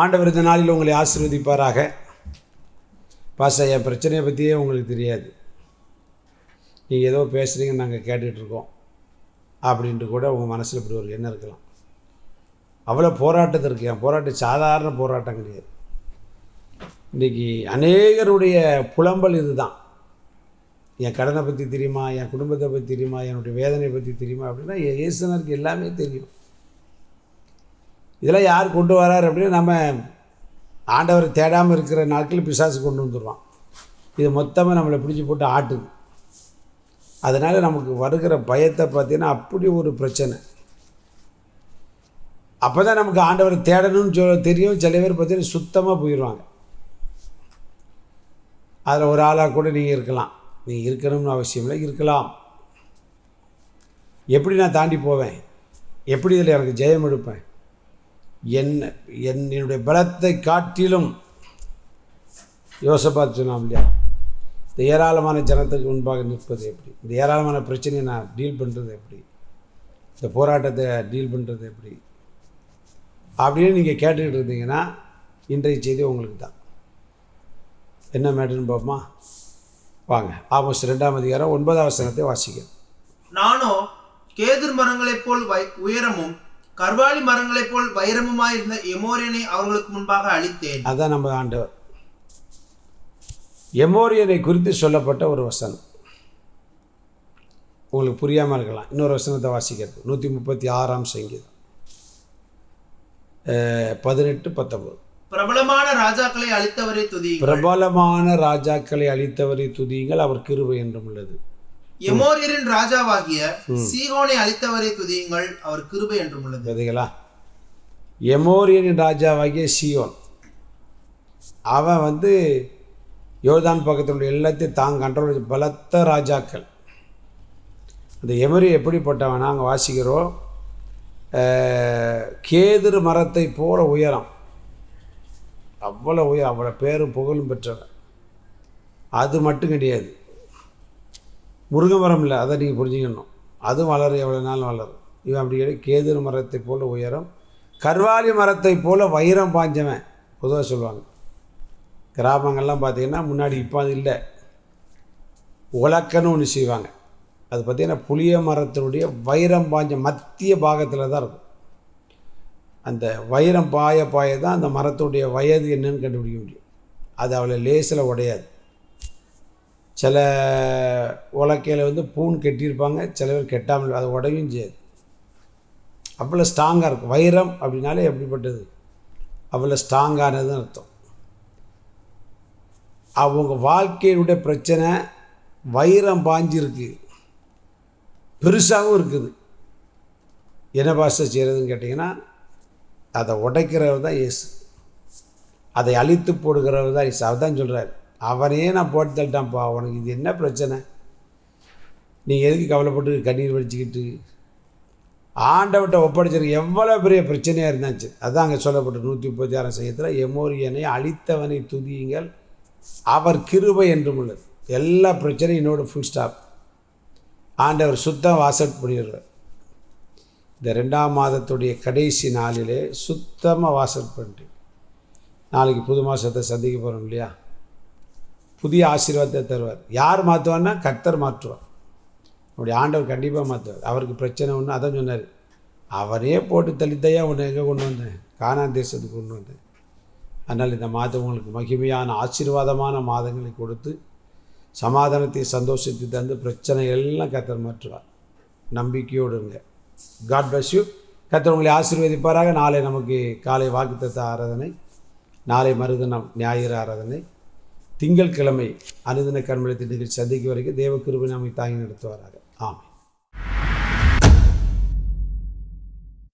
ஆண்டவர் இந்த நாளில் உங்களை ஆசிர்வதிப்பாராக. பாச என் பிரச்சனையை பற்றியே உங்களுக்கு தெரியாது. நீங்கள் ஏதோ பேசுகிறீங்க நாங்கள் கேட்டுட்ருக்கோம் அப்படின்ட்டு கூட உங்கள் மனசில் இப்படி ஒரு எண்ணம் இருக்கலாம். அவ்வளோ போராட்டத்தை இருக்கு. என் போராட்டம் சாதாரண போராட்டம் கிடையாது. இன்றைக்கி அநேகருடைய புலம்பல் இதுதான். என் கடனை பற்றி தெரியுமா? என் குடும்பத்தை பற்றி தெரியுமா? என்னுடைய வேதனை பற்றி தெரியுமா? அப்படின்னா என் இயேசுனருக்கு எல்லாமே தெரியும். இதெல்லாம் யார் கொண்டு வரார் அப்படின்னு நம்ம ஆண்டவர் தேடாமல் இருக்கிற நாட்கள் பிசாசு கொண்டு வந்துடுவான். இது மொத்தமாக நம்மளை பிடிச்சி போட்டு ஆட்டுது. அதனால் நமக்கு வருகிற பயத்தை பார்த்தீங்கன்னா அப்படி ஒரு பிரச்சனை. அப்போ தான் நமக்கு ஆண்டவர் தேடணும்னு சொல்ல தெரியும். சில பேர் பார்த்தீங்கன்னா சுத்தமாக போயிடுவாங்க அதில் ஒரு ஆளாக கூட நீங்கள் இருக்கலாம். நீங்கள் இருக்கணும்னு அவசியம் இல்லை. இருக்கலாம். எப்படி நான் தாண்டி போவேன்? எப்படி இதில் எனக்கு ஜெயம் எடுப்பேன்? என் என் என்னுடைய பலத்தை காட்டிலும் யோசப்பாத்து சொன்னோம் இல்லையா? இந்த ஏராளமான ஜனத்துக்கு முன்பாக நிற்பது எப்படி? இந்த ஏராளமான பிரச்சனையை நான் டீல் பண்ணுறது எப்படி? இந்த போராட்டத்தை டீல் பண்ணுறது எப்படி? அப்படின்னு நீங்கள் கேட்டுக்கிட்டு இருந்தீங்கன்னா இன்றைய செய்தி உங்களுக்கு தான். என்ன மேட்டர்னு பார்ப்போமா? வாங்க ஆமோஸ் ரெண்டாம் அதிகாரம் ஒன்பதாம் வசனத்தை வாசிக்க நானோ கேதுர் மரங்களைப் போல் வை உயரமும் கர்வாலி மரங்களைப் போல் வைரமுமாயிருந்த எமோரியனை அவர்களுக்கு முன்பாக அழித்தேன் அதான் நம்ம ஆண்டவர். எமோரியனை குறித்து சொல்லப்பட்ட ஒரு வசனம். உங்களுக்கு புரியாமல் இருக்கலாம். இன்னொரு வசனத்தை வாசிக்கிறது. நூற்றி முப்பத்தி ஆறாம் சங்கீதம். பதினெட்டு பத்தொன்பது. பிரபலமான ராஜாக்களை அழித்தவரை துதி பிரபலமான ராஜாக்களை அழித்தவரை துதியுங்கள். அவர் கிருபை என்றும் உள்ளது. எமோரியரின் ராஜாவாகிய சீகோனை அழித்தவரை துதியுங்கள் அவர் கிருபை என்றும் உள்ளது. பார்த்தீங்களா எமோரியனின் ராஜாவாகிய சியோன் அவன் வந்து யோர்தான் பக்கத்தில் உள்ள எல்லாத்தையும் தான் கண்ட்ரோல் பலத்த ராஜாக்கள். அந்த எமரி எப்படிப்பட்டவன் நாங்கள் வாசிக்கிறோம் கேதுரு மரத்தை போல உயரம். அவ்வளோ உயரம் அவ்வளோ பேரும் புகழும் பெற்றவன் அது மட்டும் கிடையாது. முருங்கை மரம் இல்லை அதை நீங்கள் புரிஞ்சுக்கணும். அதுவும் வளரும் எவ்வளோ நாள் வளரும். இவன் அப்படி கிடையாது கேதுரு மரத்தை போல் உயரம் கர்வாலி மரத்தை போல் வைரம் பாஞ்சவன் பொதுவாக சொல்லுவாங்க. கிராமங்கள்லாம் பார்த்தீங்கன்னா முன்னாடி இப்போ அது இல்லை. உலக்கன்னு ஒன்று செய்வாங்க. அது பார்த்திங்கன்னா புளிய மரத்தினுடைய வைரம் பாஞ்ச மத்திய பாகத்தில் தான் இருக்கும். அந்த வைரம் பாய பாய தான் அந்த மரத்துடைய வயது என்னன்னு கண்டுபிடிக்க முடியும். அது அவளை லேசில் உடையாது. சில உலக்கையில் வந்து பூன் கட்டியிருப்பாங்க சில பேர் கெட்டாமல் அது உடையும் செய்யாது. அவ்வளோ ஸ்ட்ராங்காக இருக்கும். வைரம் அப்படின்னாலே எப்படிப்பட்டது? அவ்வளோ ஸ்ட்ராங்கானதுன்னு அர்த்தம். அவங்க வாழ்க்கையினுடைய பிரச்சனை வைரம் பாஞ்சிருக்கு. பெருசாகவும் இருக்குது. என்ன பாஷை செய்கிறதுன்னு கேட்டிங்கன்னா அதை உடைக்கிறவர் தான் இயேசு. அதை அழித்து போடுகிறவர் தான் இயேசு. அவர் தான் சொல்கிறார் அவனையே நான் போட்டு தள்ளிட்டான்ப்பா. உனக்கு இது என்ன பிரச்சனை? நீங்கள் எதுக்கு கவலைப்பட்டு கண்ணீர் வடிச்சுக்கிட்டு? ஆண்டவட்ட ஒப்படைச்சிருக்கு எவ்வளோ பெரிய பிரச்சனையாக இருந்தாச்சு. அதான் அங்கே சொல்லப்பட்ட நூற்றி முப்பத்தி ஆறாம் சையத்தில் எமோரியனை அழித்தவனை துதியுங்கள். அவர் கிருபை என்றும் உள்ளது. எல்லா பிரச்சனையும் என்னோட ஃபுல் ஸ்டாப் ஆண்டவர் சுத்தம் வாசட் பண்ணிடுறார் இந்த ரெண்டாம் மாதத்துடைய கடைசி நாளிலே சுத்தமாக வாசல் பண்ணிட்டு. நாளைக்கு புது மாதத்தை சந்திக்க போகிறோம் இல்லையா? புதிய ஆசீர்வாதத்தை தருவார். யார் மாற்றுவார்னா கர்த்தர் மாற்றுவார். அப்படி ஆண்டவர் கண்டிப்பாக மாற்றுவார் அவருக்கு பிரச்சனை ஒன்று அதான் சொன்னார். அவரே போட்டு தள்ளித்தையா உன்னை எங்கே கொண்டு வந்தேன் கானா தேசத்துக்கு கொண்டு வந்தேன் அதனால் இந்த மாதம் உங்களுக்கு மகிமையான ஆசீர்வாதமான மாதங்களை கொடுத்து சமாதானத்தை சந்தோஷத்தை தந்து பிரச்சனை எல்லாம் கத்தர் மாற்றுவார். நம்பிக்கையோடு இருங்க. காட் பிளஸ் யூ கத்தர் உங்களை ஆசீர்வதிப்பாராக. நாளை நமக்கு காலை வாக்குத்த ஆராதனை நாளை மருதனம் ஞாயிறு ஆராதனை. திங்கட்கிழமை அனுதின கண்மலத்தின் நிகழ்ச்சி சந்திக்கும் வரைக்கும் தேவ கிருபை நம்மை தாங்கி நடத்துவாராக. ஆமாம்